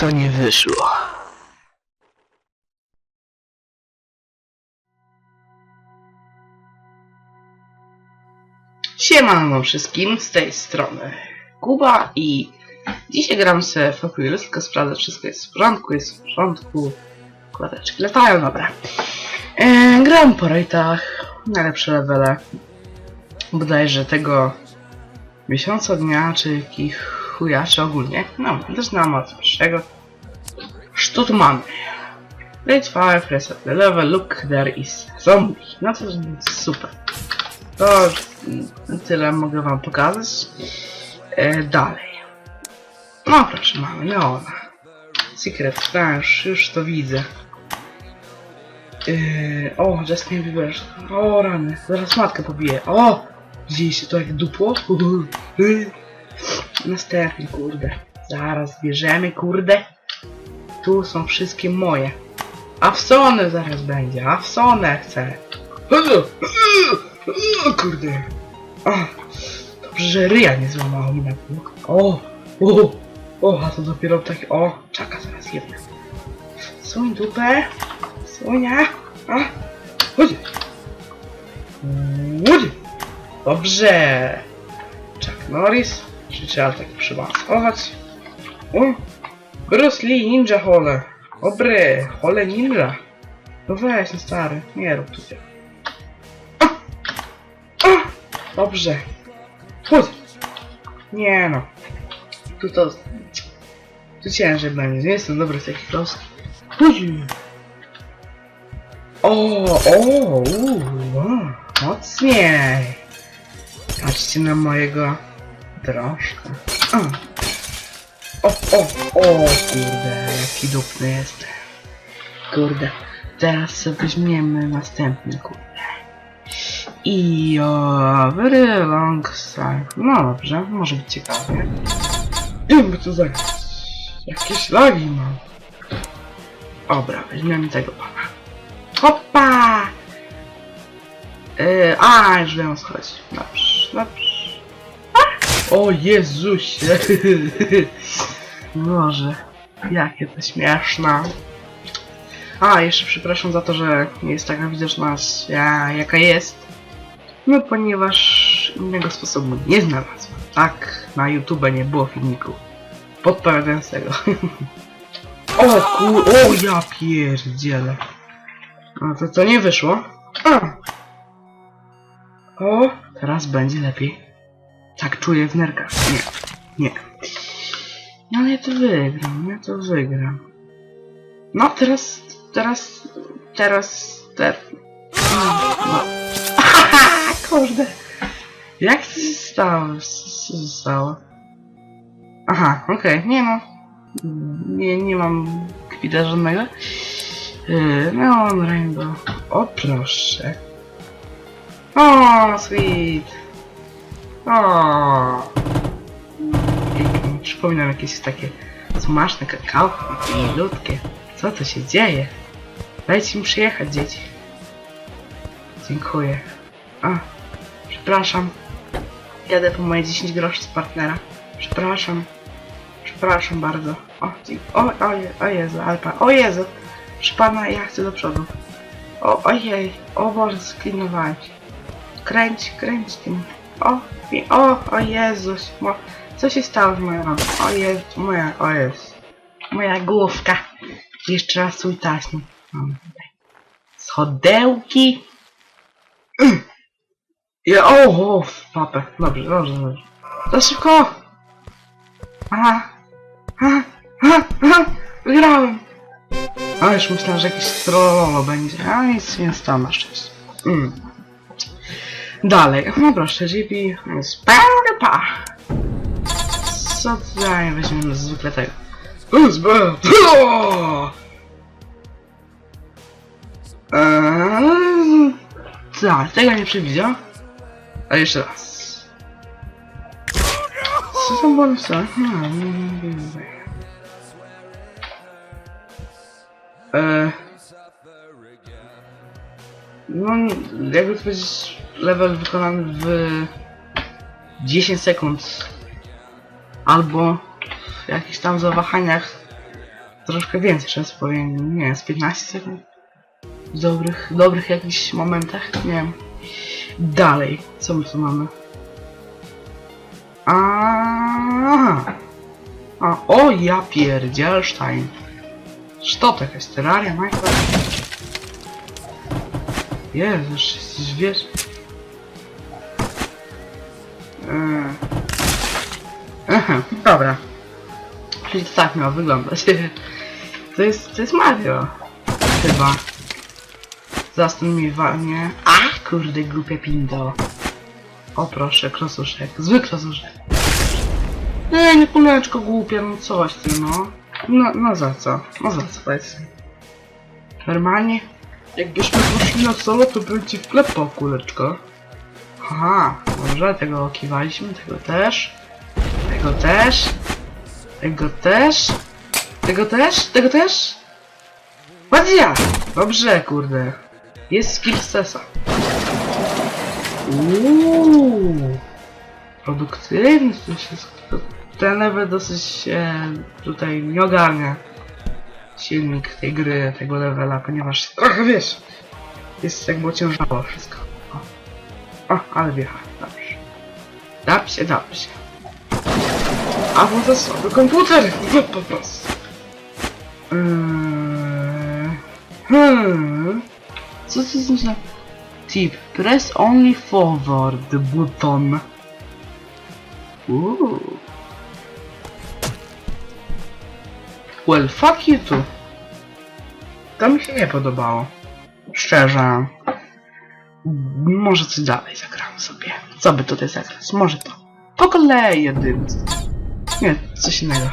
To nie wyszło. Siemano wszystkim, z tej strony Kuba i dzisiaj gram sobie Wheels, tylko sprawdzę, wszystko jest w porządku, jest w porządku, kładeczki latają, dobra. E, gram po rejtach, najlepsze levele, bodajże tego miesiąca, dnia, czy jakich chuja, czy ogólnie, no, zaczynamy od pierwszego. Co tu mamy? Rate 5, reset the level, look, there is zombie. No to super. To tyle mogę wam pokazać. E, dalej. No proszę, mamy Neona. Secret Flash, już to widzę. E, o, Justin Bieber. O, rany, zaraz matkę pobiję. O! Widzieliście to jak dupło? Uhu. Następny, kurde. Zaraz bierzemy, kurde. Tu są wszystkie moje. Awsone zaraz będzie, Awsone chcę. Kurde. Dobrze, że ryja nie złamało mi na pół. O, o, o, a to dopiero takie, o, czaka zaraz jedna. Słoń dupę, słonia, a, chodź. Chodź. Dobrze. Chuck Norris, czy trzeba tak przymaskować? O, Bruce Lee, Ninja Hole. Dobry, Hole Ninja. No weź, no stary, nie rób tu tego. Dobrze. Chodź. Nie no. Tu to... Tu ciężej będzie. Nie jestem dobry w takich los. Chodź. O, o, uuu, mocniej. Patrzcie na mojego drożka. O. o, o, kurde, jaki dupny jest. Kurde. Teraz sobie weźmiemy następny, kurde. I o, very long. No dobrze, może być ciekawie. Wiem, co za... Jakieś lagi mam. Dobra, weźmiemy tego pana. Hopa! Yy, a, już wiem co. Dobrze, dobrze. A! O Jezusie! Boże, jakie to śmieszne. A, jeszcze przepraszam za to, że nie jest taka widoczność, ja, jaka jest. No ponieważ innego sposobu nie znalazłem. Tak, na YouTube nie było filmiku podpowiadającego. o kur... O ja pierdzielę. No to to nie wyszło. A. O, teraz będzie lepiej. Tak czuję w nerkach. Nie, nie. No ja to wygram, ja to wygram. No teraz, teraz, teraz, teraz. No. Kurde. Jak to się stało? Co się stało? Aha, okej, nie no. Nie, nie mam kwita żadnego. Yy, no, on rainbow. O, proszę. O, sweet. O. Przypominam jakieś takie smaczne kakao, milutkie. Co to się dzieje? Dajcie mi przyjechać, dzieci. Dziękuję. A, przepraszam. Jadę po moje 10 groszy z partnera. Przepraszam. Przepraszam bardzo. O, o, o, o Jezu, Alpa. O Jezu. Proszę pana, ja chcę do przodu. O, ojej. O Boże, sklinowałem. Kręć, kręć tym. O, o, o Jezus. Mo, co się stało z moją nogą? O Jezu, moja, o Jezu. Moja główka. Jeszcze raz taśnik. Mam. Schodełki. Ja, o, o, papę. Dobrze, dobrze, dobrze. Za szybko! Aha, aha, aha, wygrałem! A już myślałem, że jakieś strololo będzie, a nic nie stało na szczęście. Mm. Dalej, no proszę, GP Sparpa! Co tutaj weźmiemy zwykle tego? USB! Eee, tak, tego nie przewidział. A jeszcze raz. Co są bonusy? Hmm, nie. Eee, no, jakby to powiedzieć, level wykonany w 10 sekund. Albo w jakichś tam zawahaniach troszkę więcej czasu powiem, nie z 15 sekund. W dobrych, dobrych jakichś momentach, nie wiem. Dalej, co my tu mamy? A, a o ja pierdzielsztajn. Co to jakaś terraria? Jezus, jesteś wiesz... Eee. Aha, dobra. Czyli to tak miało wyglądać. To jest, to jest Mario. Chyba. Zastanowienie. A kurde, głupie pindo. O proszę, krosuszek. Zły krosuszek. Nie, nie kuleczko głupia, no coś ty, no. No, no za co? No za co powiedz mi? Normalnie, jakbyśmy poszli na solo, to bym ci wklepał kuleczko. Aha, może tego okiwaliśmy, tego też. Tego też. Tego też. Tego też, tego też. Ładnia! Dobrze, kurde. Jest skill sesa. Uuu. Produktywny to wszystko. Ten level dosyć się tutaj nie ogarnia. Silnik tej gry, tego levela, ponieważ trochę wiesz, jest jakby ociężało wszystko. O ale wjechałem, dobrze. Dobrze, dobrze. A bo to słaby komputer, no po prostu. Eee, Hmm. Co to za... Tip. Press only forward button. Well, fuck you too. To mi się nie podobało. Szczerze. Może coś dalej zagram sobie. Co by tutaj zagrać? Może to. Po kolei jedynce. Nie, coś innego.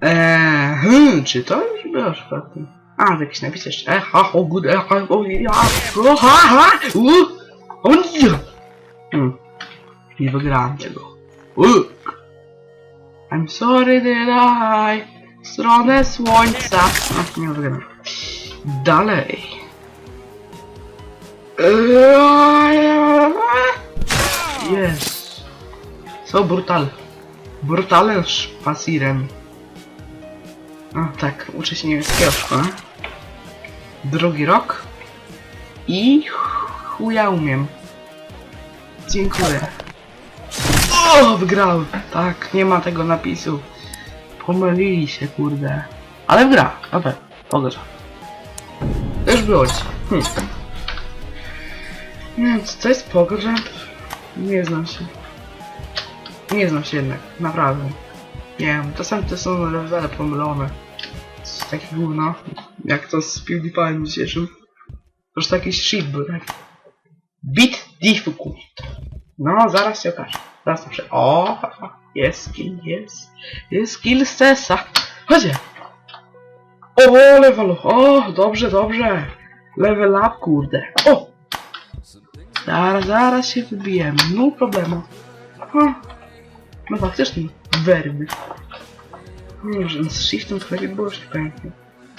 Eee, hmm, czy to już było przypadkiem? A, to jakiś napis jeszcze. E, ha, o, good, e, ha, o, ja, o, ha, ha, u, nie. Hmm, nie wygrałem tego. U. I'm sorry, did I? W stronę słońca. A, nie wygrałem. Dalej. Jest. So brutal. Brutalem pasirem. A tak, uczę się niemieckiego w. Drugi rok. I chuja umiem. Dziękuję. O, wygrałem. Tak, nie ma tego napisu. Pomylili się, kurde. Ale gra, dobra, pogoda. To już było ci. Hm. Nie wiem, co to jest pogrzeb? Nie znam się. Nie znam się jednak, naprawdę. Nie wiem, czasami to są levele pomylone. Coś takie gówno. Jak to z PewDiePie'em dzisiejszym. To już taki shit był, tak? Bit difficult. No, zaraz się okaże. Zaraz muszę. O, jest skill, jest. Jest skill sesa. Chodźcie. O, level. O, dobrze, dobrze. Level up, kurde. O! Zaraz, zaraz się wybijemy. No problemu. O. No faktycznie. Werby. Może z shiftem to lepiej było pamiętnie.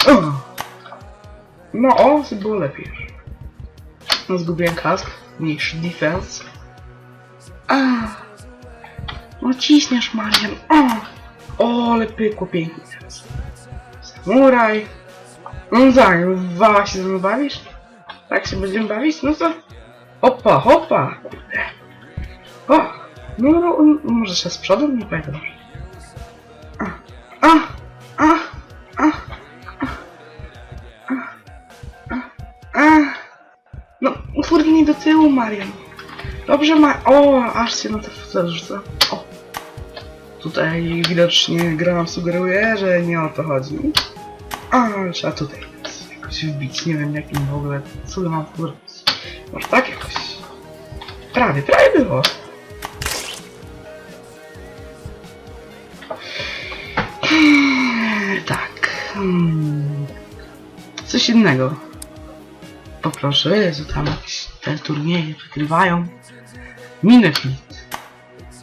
O! No o, to było lepiej już. No zgubiłem kask. Niż defense. No ciśniesz Marian. O! Ale pykło pięknie teraz. Samuraj. No tak, wała się ze bawisz? Tak się będziemy bawić? No to... Hopa, hopa! O! No, no, no może się z przodu? Nie pamiętam. A, a, a, a, a, a. No, kurde, nie do tyłu, Marian. Dobrze, ma... O, aż się na to rzuca. O. Tutaj widocznie gra nam sugeruje, że nie o to chodzi. A, trzeba tutaj jakoś wbić. Nie wiem jakim w ogóle. Co mam w robić. Może tak jakoś. Prawie, prawie było. Tak. Hmm. Coś innego. Poproszę, Jezu, tam jakieś te turnieje wygrywają. Minefield.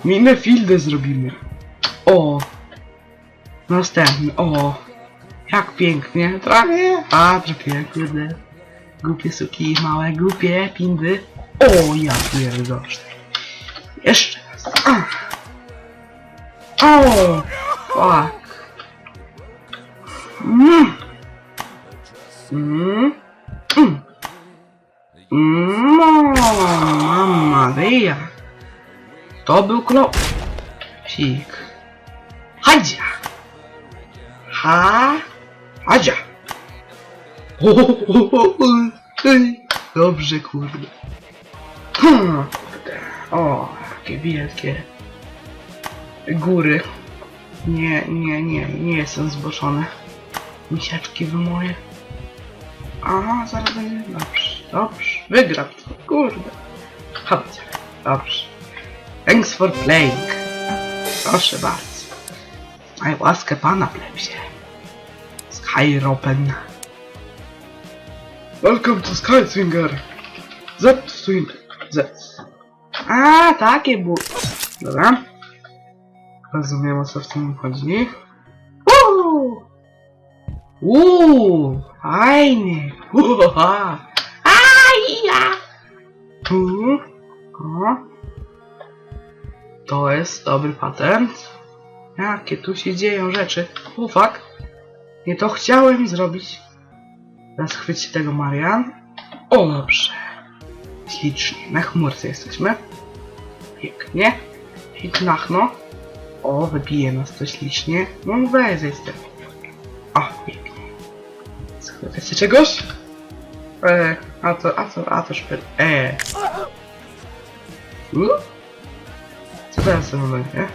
Minefieldy zrobimy. O! Następny, o! Jak pięknie, trafię! A, kurde. Głupie suki, małe, głupie pindy. O, ja pierdolę. Jeszcze raz. O! Fuck. Mm. Mm. Mm. Mm. Mamma Maria. To był klopsik. Hadzia. Ha. Hadzia. Dobrze, kurde. Hmm. O, jakie wielkie góry. Nie, nie, nie, nie jestem zboczony. Misiaczki wy moje. Aha, zaraz będzie. Dobrze, dobrze. Wygram to, kurde. Chodź, dobrze. Thanks for playing. Proszę bardzo. Aj, łaskę pana plebsie. Skyropen. Welcome to Skyswinger. Z swing. Z. A, takie bu... Dobra. Rozumiem o co w tym chodzi. Uuu! Uuu! Fajnie! Uha! Aja! Tu. O. To jest dobry patent. Jakie tu się dzieją rzeczy. Fuck. Nie to chciałem zrobić. Teraz chwyć się tego Marian. O dobrze. Ślicznie. Na chmurce jesteśmy. Pięknie. Hitnachno. O, wybije nas to ślicznie. No weź jestem. O, pięknie. Schwytaj się czegoś? E, a to, a to, a to szpil. E. U? Co teraz tym momencie?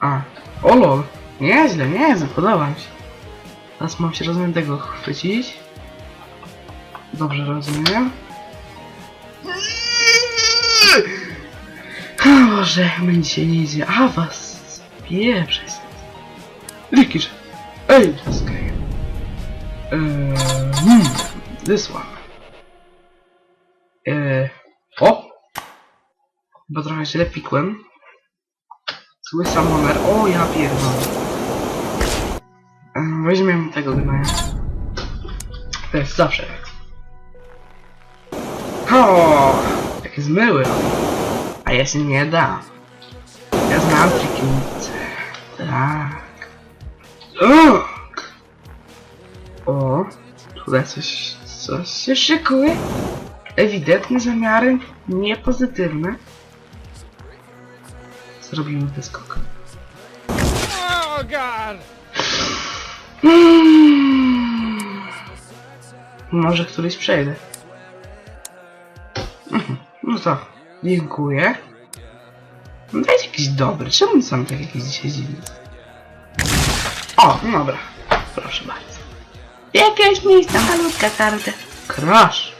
A. O lol. Nieźle, nieźle, podoba mi się. Teraz mam się rozumiem tego chwycić. Dobrze rozumiem. O Boże, mi dzisiaj nie idzie. A was pieprzę. Rikisz. Ej, czekaj. Eee, hmm, this one. Eee, o! Bo trochę źle pikłem. Zły samoner. O, ja pierdolę. Weźmiemy tego gnoja. To jest zawsze tak. O, takie zmyły. A ja się nie dam. Ja znam trikinicę. Tak. Tak. O, tutaj coś, coś się szykuje. Ewidentne zamiary niepozytywne. Zrobimy wyskok. Oh God! Mm. Może któryś przejdę. Mhm. No to, dziękuję. Dajcie jakiś dobry. Czemu są tak jakieś dzisiaj dziwne? O, no dobra. Proszę bardzo. Jakieś miejsce, malutka karta. Crash.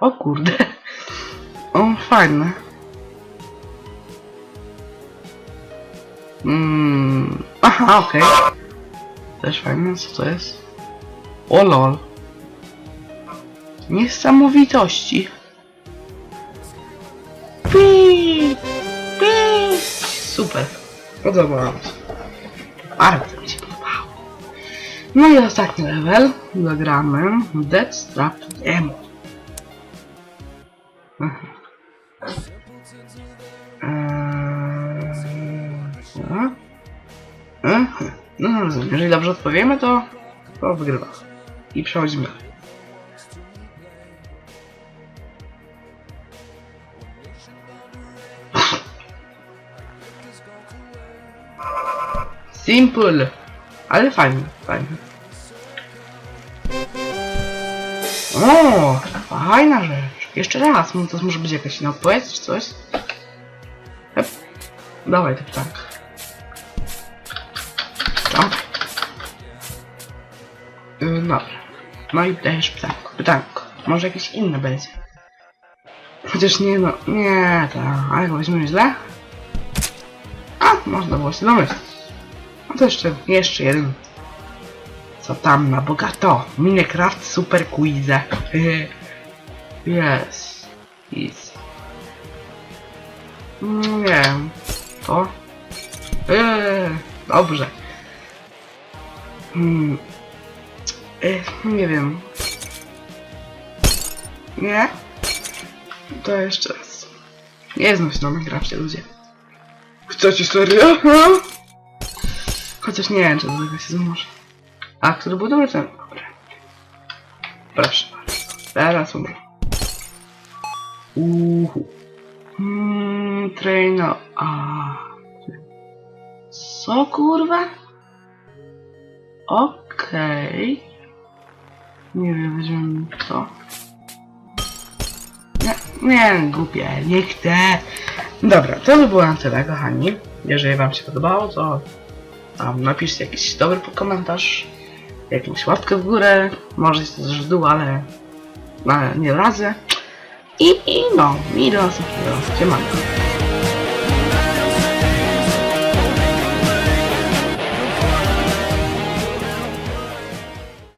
O kurde. O, fajne. Mm, aha, okej. Też fajne, co to jest? O lol. Niesamowitości. Pi, pi. Super. Podobało mi się. Bardzo mi się podobało. No i ostatni level. Zagramy Dead Strap Demo. Mhm. No rozumiem. Jeżeli dobrze odpowiemy, to, to wygrywa. I przechodzimy dalej. Simple. Ale fajnie, fajnie. O, fajna rzecz. Jeszcze raz, to może być jakaś odpowiedź czy coś? Hep. Dawaj. Tak. Yy, dobra. No i dajesz pytanko. Pytanko. Może jakieś inne będzie. Chociaż nie no, nie to, ale go weźmiemy źle. A, można było się domyślić. No to jeszcze, jeszcze jeden. Co tam na bogato? Minecraft Super Quiz. Yes. Yes. Nie wiem. To? Eee, dobrze. Hmm. Nie wiem. Nie? To jeszcze raz. Nie znam się na Minecrafcie, ludzie. Chcecie serio? Ha? Chociaż nie wiem, czy do tego się zmuszę. A który był dobry, ten dobry. Proszę bardzo. Teraz umrę. Uhu. Hmm, traino. A. Co kurwa? Okej. Nie wiem, weźmiemy to. Nie, nie, głupie, nie chcę. Dobra, to by było na tyle, kochani. Jeżeli wam się podobało, to tam napiszcie jakiś dobry komentarz, jakąś łapkę w górę, może jest to też w dół, ale no, nie radzę. I, i no, i do następnego. Siemanko.